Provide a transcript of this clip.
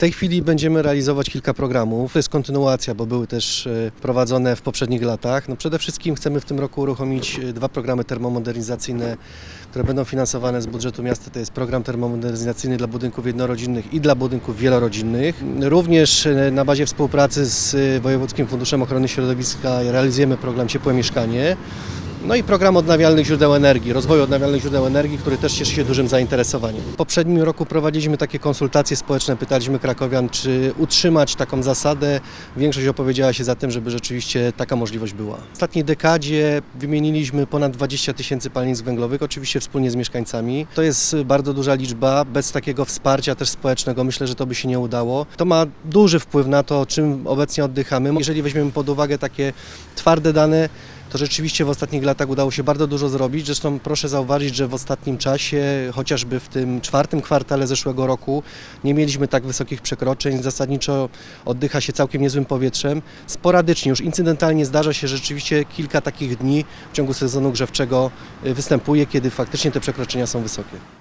tej chwili będziemy realizować kilka programów. To jest kontynuacja, bo były też e, prowadzone w poprzednich latach. No przede wszystkim chcemy w tym roku uruchomić e, dwa programy termomodernizacyjne, które będą finansowane z budżetu miasta. To jest program termomodernizacyjny dla budynków jednorodzinnych i dla budynków wielorodzinnych. Również e, na bazie współpracy z Wojewódzkim Funduszem Ochrony Środowiska realizujemy program Ciepłe Mieszkanie. No i program odnawialnych źródeł energii, rozwoju odnawialnych źródeł energii, który też cieszy się dużym zainteresowaniem. W poprzednim roku prowadziliśmy takie konsultacje społeczne, pytaliśmy krakowian, czy utrzymać taką zasadę. Większość opowiedziała się za tym, żeby rzeczywiście taka możliwość była. W ostatniej dekadzie wymieniliśmy ponad 20 tysięcy palnic węglowych, oczywiście wspólnie z mieszkańcami. To jest bardzo duża liczba, bez takiego wsparcia też społecznego myślę, że to by się nie udało. To ma duży wpływ na to, czym obecnie oddychamy. Jeżeli weźmiemy pod uwagę takie twarde dane, to rzeczywiście w ostatnich latach udało się bardzo dużo zrobić. Zresztą proszę zauważyć, że w ostatnim czasie, chociażby w tym czwartym kwartale zeszłego roku, nie mieliśmy tak wysokich przekroczeń. Zasadniczo oddycha się całkiem niezłym powietrzem. Sporadycznie, już incydentalnie zdarza się rzeczywiście kilka takich dni w ciągu sezonu grzewczego y, występuje, kiedy faktycznie te przekroczenia są wysokie.